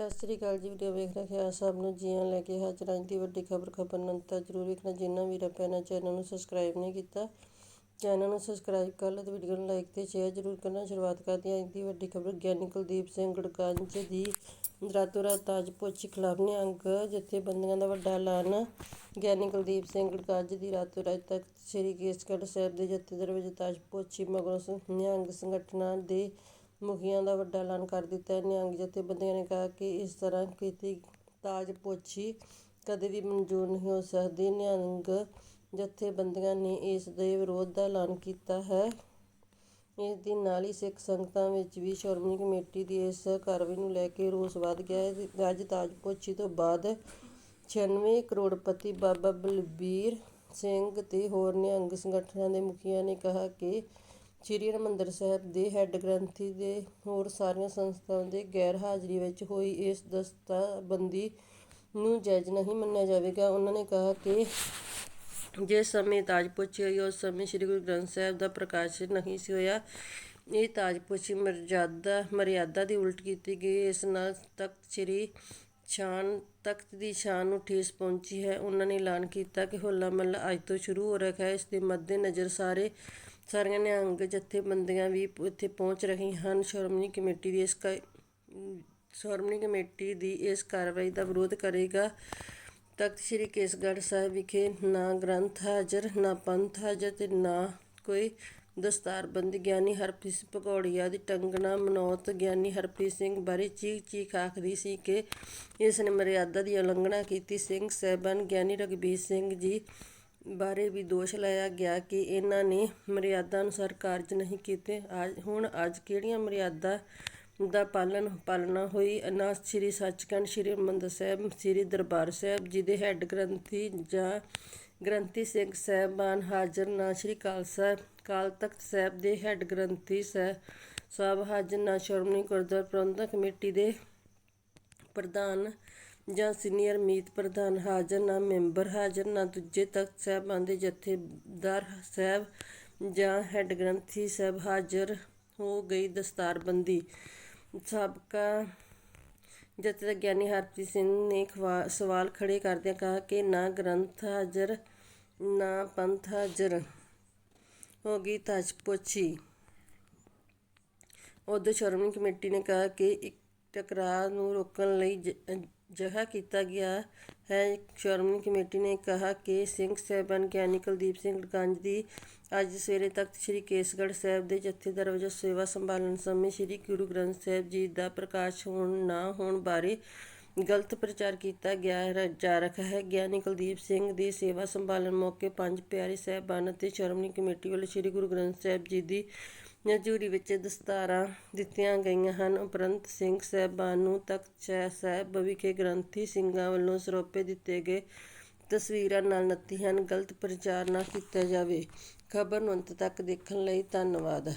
ਸਤਿ ਸ੍ਰੀ ਅਕਾਲ ਜੀ, ਵੀਡੀਓ ਵੇਖ ਰਹੇ ਹਾਂ ਸਭ ਨੂੰ ਜੀਆਂ ਲੈ ਕੇ ਹਾਜ਼ਰ ਹਾਂ ਦੀ ਵੱਡੀ ਖਬਰ ਖਬਰ ਜ਼ਰੂਰ ਵੇਖਣਾ। ਜਿੰਨਾ ਵੀ ਭੈਣਾਂ ਚੈਨਲ ਨੂੰ ਸਬਸਕ੍ਰਾਈਬ ਨਹੀਂ ਕੀਤਾ, ਚੈਨਲ ਨੂੰ ਸਬਸਕ੍ਰਾਈਬ ਕਰ ਲਓ ਤੇ ਵੀਡੀਓ ਨੂੰ ਲਾਈਕ ਤੇ ਸ਼ੇਅਰ ਜ਼ਰੂਰ ਕਰਨਾ। ਸ਼ੁਰੂਆਤ ਕਰਦੇ ਹਾਂ ਅੱਜ ਦੀ ਵੱਡੀ ਖਬਰ। ਗਿਆਨੀ ਕੁਲਦੀਪ ਸਿੰਘ ਗੜਕੰਜ ਦੀ ਰਾਤੋਂ ਰਾਤ ਤਾਜਪੋਚੀ ਖਿਲਾਫ ਨਿਹੰਗ ਜਥੇਬੰਦੀਆਂ ਦਾ ਵੱਡਾ ਐਲਾਨ। ਗਿਆਨੀ ਕੁਲਦੀਪ ਸਿੰਘ ਗੜਕੰਜ ਦੀ ਰਾਤੋਂ ਰਾਤ ਤੱਕ ਸ੍ਰੀ ਕੇਸਗੜ੍ਹ ਸਾਹਿਬ ਦੇ ਜਥੇਦਾਰ ਵਜੋਂ ਤਾਜਪੋਚੀ ਮਗਰੋਂ ਨਿਹੰਗ ਸੰਗਠਨਾਂ ਦੇ ਮੁਖੀਆਂ ਦਾ ਵੱਡਾ ਐਲਾਨ ਕਰ ਦਿੱਤਾ। ਹੈ ਨਿਹੰਗ ਜਥੇਬੰਦੀਆਂ ਨੇ ਕਿਹਾ ਕਿ ਇਸ ਤਰ੍ਹਾਂ ਕੀਤੀ ਤਾਜ ਕਦੇ ਵੀ ਮਨਜ਼ੂਰ ਨਹੀਂ ਹੋ ਸਕਦੀ। ਨਿਹੰਗ ਜਥੇਬੰਦੀਆਂ ਨੇ ਇਸ ਦੇ ਵਿਰੋਧ ਦਾ ਐਲਾਨ ਕੀਤਾ ਹੈ। ਇਸ ਦੇ ਨਾਲ ਹੀ ਸਿੱਖ ਸੰਗਤਾਂ ਵਿੱਚ ਵੀ ਸ਼੍ਰੋਮਣੀ ਕਮੇਟੀ ਦੀ ਇਸ ਕਾਰਵਾਈ ਨੂੰ ਲੈ ਕੇ ਰੋਸ ਵੱਧ ਗਿਆ ਹੈ। ਅੱਜ ਤਾਜ ਪੋਛੀ ਤੋਂ ਬਾਅਦ 96 ਕਰੋੜਪਤੀ ਬਾਬਾ ਬਲਬੀਰ ਸਿੰਘ ਤੇ ਹੋਰ ਨਿਹੰਗ ਸੰਗਠਨਾਂ ਦੇ ਮੁਖੀਆਂ ਨੇ ਕਿਹਾ ਕਿ ਸ੍ਰੀ ਹਰਿਮੰਦਰ ਸਾਹਿਬ ਦੇ ਹੈੱਡ ਗ੍ਰੰਥੀ ਦੇ ਹੋਰ ਸਾਰੀਆਂ ਸੰਸਥਾਵਾਂ ਦੇ ਗੈਰ ਹਾਜ਼ਰੀ ਵਿੱਚ ਹੋਈ ਇਸ ਦਸਤਾਬੰਦੀ ਨੂੰ ਜਾਇਜ਼ ਨਹੀਂ ਮੰਨਿਆ ਜਾਵੇਗਾ। ਉਹਨਾਂ ਨੇ ਕਿਹਾ ਕਿ ਜਿਸ ਸਮੇਂ ਤਾਜਪੁੱਛੀ ਹੋਈ, ਉਸ ਸਮੇਂ ਸ੍ਰੀ ਗੁਰੂ ਗ੍ਰੰਥ ਸਾਹਿਬ ਦਾ ਪ੍ਰਕਾਸ਼ ਨਹੀਂ ਸੀ ਹੋਇਆ। ਇਹ ਤਾਜਪੁੱਛੀ ਮਰਜ਼ਾਦਾ, ਮਰਿਆਦਾ ਦੀ ਉਲਟ ਕੀਤੀ ਗਈ। ਇਸ ਨਾਲ ਤਖਤ ਸ੍ਰੀ ਸ਼ਾਨ ਤਖਤ ਦੀ ਸ਼ਾਨ ਨੂੰ ਠੇਸ ਪਹੁੰਚੀ ਹੈ। ਉਹਨਾਂ ਨੇ ਐਲਾਨ ਕੀਤਾ ਕਿ ਹੋਲਾ ਮਹੱਲਾ ਅੱਜ ਤੋਂ ਸ਼ੁਰੂ ਹੋ ਰਿਹਾ ਹੈ। ਇਸ ਦੇ ਮੱਦੇਨਜ਼ਰ ਸਾਰੇ ਸਾਰੀਆਂ ਨਿਹੰਗ ਜਥੇਬੰਦੀਆਂ ਵੀ ਇੱਥੇ ਪਹੁੰਚ ਰਹੀਆਂ ਹਨ। ਸ਼੍ਰੋਮਣੀ ਕਮੇਟੀ ਦੀ ਇਸ ਸ਼੍ਰੋਮਣੀ ਕਮੇਟੀ ਦੀ ਇਸ ਕਾਰਵਾਈ ਦਾ ਵਿਰੋਧ ਕਰੇਗਾ। ਤਖਤ ਸ੍ਰੀ ਕੇਸਗੜ੍ਹ ਸਾਹਿਬ ਵਿਖੇ ਨਾ ਗ੍ਰੰਥ ਹਾਜ਼ਰ, ਨਾ ਪੰਥ ਹਾਜ਼ਰ ਤੇ ਨਾ ਕੋਈ ਦਸਤਾਰਬੰਦੀ। ਗਿਆਨੀ ਹਰਪ੍ਰੀਤ ਸਿੰਘ ਭਗੌੜੀਆ ਦੀ ਟੰਗਣਾ ਮਨੌਤ ਗਿਆਨੀ ਹਰਪ੍ਰੀਤ ਸਿੰਘ ਬਾਰੇ ਚੀਖ ਚੀਖ ਆਖਦੀ ਸੀ ਕਿ ਇਸ ਨੇ ਮਰਿਆਦਾ ਦੀ ਉਲੰਘਣਾ ਕੀਤੀ। ਸਿੰਘ ਸਹਿਬਾਨ ਗਿਆਨੀ ਰਗਬੀਰ ਸਿੰਘ ਜੀ ਬਾਰੇ ਵੀ ਦੋਸ਼ ਲਾਇਆ ਗਿਆ ਕਿ ਇਹਨਾਂ ਨੇ ਮਰਿਆਦਾ ਅਨੁਸਾਰ ਕਾਰਜ ਨਹੀਂ ਕੀਤੇ। ਅੱਜ ਹੁਣ ਅੱਜ ਕਿਹੜੀਆਂ ਮਰਿਆਦਾ ਦਾ ਪਾਲਣ ਪਾਲਣਾ ਹੋਈ? ਨਾ ਸ੍ਰੀ ਸੱਚਖੰਡ ਸ੍ਰੀ ਹਰਿਮੰਦਰ ਸਾਹਿਬ, ਸ੍ਰੀ ਦਰਬਾਰ ਸਾਹਿਬ ਜੀ ਦੇ ਹੈੱਡ ਗ੍ਰੰਥੀ ਜਾਂ ਗ੍ਰੰਥੀ ਸਿੰਘ ਸਾਹਿਬਾਨ ਹਾਜ਼ਰ, ਨਾ ਸ੍ਰੀ ਖਾਲਸਾ ਕਾਲ ਤਖਤ ਸਾਹਿਬ ਦੇ ਹੈੱਡ ਗ੍ਰੰਥੀ ਸਾਹਿਬ ਸਾਹਿਬ ਹਾਜ਼ਰ, ਨਾ ਸ਼੍ਰੋਮਣੀ ਗੁਰਦੁਆਰਾ ਪ੍ਰਬੰਧਕ ਕਮੇਟੀ ਦੇ ਪ੍ਰਧਾਨ ਜਾਂ ਸੀਨੀਅਰ ਮੀਤ ਪ੍ਰਧਾਨ ਹਾਜ਼ਰ, ਨਾ ਮੈਂਬਰ ਹਾਜ਼ਰ, ਨਾ ਦੂਜੇ ਤਖਤ ਸਾਹਿਬਾਨ ਦੇ ਜਥੇਦਾਰ ਸਾਹਿਬ ਜਾਂ ਹੈੱਡ ਗ੍ਰੰਥੀ ਸਾਹਿਬ ਹਾਜ਼ਰ ਹੋ ਗਈ ਦਸਤਾਰਬੰਦੀ। ਸਾਬਕਾ ਜਥੇਦਾਰ ਗਿਆਨੀ ਹਰਪ੍ਰੀਤ ਸਿੰਘ ਨੇ ਸਵਾਲ ਖੜੇ ਕਰਦਿਆਂ ਕਿਹਾ ਕਿ ਨਾ ਗ੍ਰੰਥ ਹਾਜ਼ਰ, ਨਾ ਪੰਥ ਹਾਜ਼ਰ ਹੋ ਗਈ ਤਜਪੋਛੀ ਉਦੋਂ ਸ਼੍ਰੋਮਣੀ ਕਮੇਟੀ ਨੇ ਕਿਹਾ ਕਿ ਇੱਕ ਟਕਰਾਅ ਨੂੰ ਰੋਕਣ ਲਈ ਜਹਾ ਕੀਤਾ ਗਿਆ ਹੈ। ਸ਼੍ਰੋਮਣੀ ਕਮੇਟੀ ਨੇ ਕਿਹਾ ਕਿ ਸਿੰਘ ਸਾਹਿਬਾਨ ਗਿਆਨੀ ਕੁਲਦੀਪ ਸਿੰਘ ਗੰਜ ਦੀ ਅੱਜ ਸਵੇਰੇ ਤਖਤ ਸ੍ਰੀ ਕੇਸਗੜ੍ਹ ਸਾਹਿਬ ਦੇ ਜਥੇਦਾਰ ਵਜੋਂ ਸੇਵਾ ਸੰਭਾਲਣ ਸਮੇਂ ਸ੍ਰੀ ਗੁਰੂ ਗ੍ਰੰਥ ਸਾਹਿਬ ਜੀ ਦਾ ਪ੍ਰਕਾਸ਼ ਹੋਣ, ਨਾ ਹੋਣ ਬਾਰੇ ਗਲਤ ਪ੍ਰਚਾਰ ਕੀਤਾ ਗਿਆ ਜਾ ਰਿਹਾ ਹੈ। ਗਿਆਨੀ ਕੁਲਦੀਪ ਸਿੰਘ ਦੀ ਸੇਵਾ ਸੰਭਾਲਣ ਮੌਕੇ ਪੰਜ ਪਿਆਰੇ ਸਾਹਿਬਾਨ ਅਤੇ ਸ਼੍ਰੋਮਣੀ ਕਮੇਟੀ ਵੱਲੋਂ ਸ੍ਰੀ ਗੁਰੂ ਗ੍ਰੰਥ ਸਾਹਿਬ ਜੀ ਦੀ ਨਜ਼ੂਰੀ ਵਿੱਚ ਦਸਤਾਰਾਂ ਦਿੱਤੀਆਂ ਗਈਆਂ ਹਨ। ਉਪਰੰਤ ਸਿੰਘ ਸਾਹਿਬਾਨ ਨੂੰ ਤਖਤ ਸਾਹਿਬ ਵਿਖੇ ਗ੍ਰੰਥੀ ਸਿੰਘਾਂ ਵੱਲੋਂ ਸਰੋਪੇ ਦਿੱਤੇ ਗਏ ਤਸਵੀਰਾਂ ਨਾਲ ਨੱਤੀ ਹਨ। ਗਲਤ ਪ੍ਰਚਾਰ ਨਾ ਕੀਤਾ ਜਾਵੇ। ਖਬਰ ਨੂੰ ਅੰਤ ਤੱਕ ਦੇਖਣ ਲਈ ਧੰਨਵਾਦ।